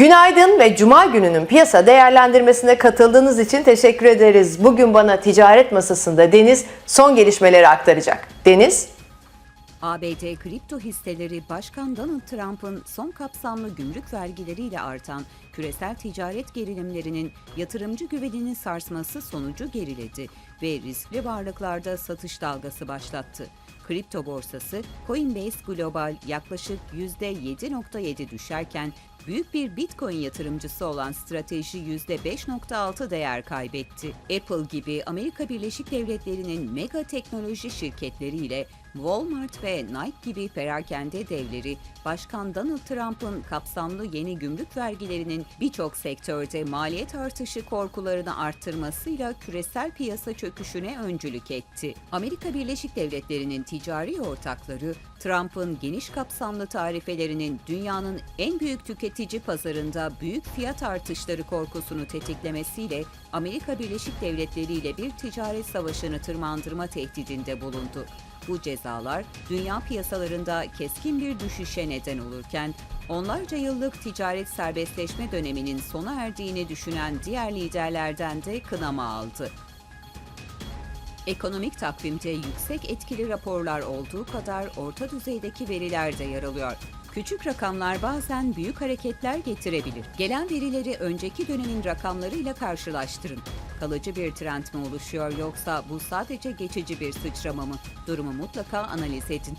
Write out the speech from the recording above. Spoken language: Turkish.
Günaydın ve Cuma gününün piyasa değerlendirmesine katıldığınız için teşekkür ederiz. Bugün bana ticaret masasında Deniz son gelişmeleri aktaracak. Deniz, ABD kripto hisseleri Başkan Donald Trump'ın son kapsamlı gümrük vergileriyle artan küresel ticaret gerilimlerinin yatırımcı güvenini sarsması sonucu geriledi ve riskli varlıklarda satış dalgası başlattı. Kripto borsası Coinbase Global yaklaşık %7.7 düşerken büyük bir Bitcoin yatırımcısı olan strateji %5.6 değer kaybetti. Apple gibi Amerika Birleşik Devletleri'nin mega teknoloji şirketleriyle Walmart ve Nike gibi perakende devleri, Başkan Donald Trump'ın kapsamlı yeni gümrük vergilerinin birçok sektörde maliyet artışı korkularını arttırmasıyla küresel piyasa çöküşüne öncülük etti. Amerika Birleşik Devletleri'nin ticari ortakları, Trump'ın geniş kapsamlı tarifelerinin dünyanın en büyük tüketici pazarında büyük fiyat artışları korkusunu tetiklemesiyle Amerika Birleşik Devletleri ile bir ticaret savaşını tırmandırma tehdidinde bulundu. Bu cezalar dünya piyasalarında keskin bir düşüşe neden olurken onlarca yıllık ticaret serbestleşme döneminin sona erdiğini düşünen diğer liderlerden de kınama aldı. Ekonomik takvimde yüksek etkili raporlar olduğu kadar orta düzeydeki veriler de yer alıyor. Küçük rakamlar bazen büyük hareketler getirebilir. Gelen verileri önceki dönemin rakamlarıyla karşılaştırın. Kalıcı bir trend mi oluşuyor yoksa bu sadece geçici bir sıçrama mı? Durumu mutlaka analiz edin.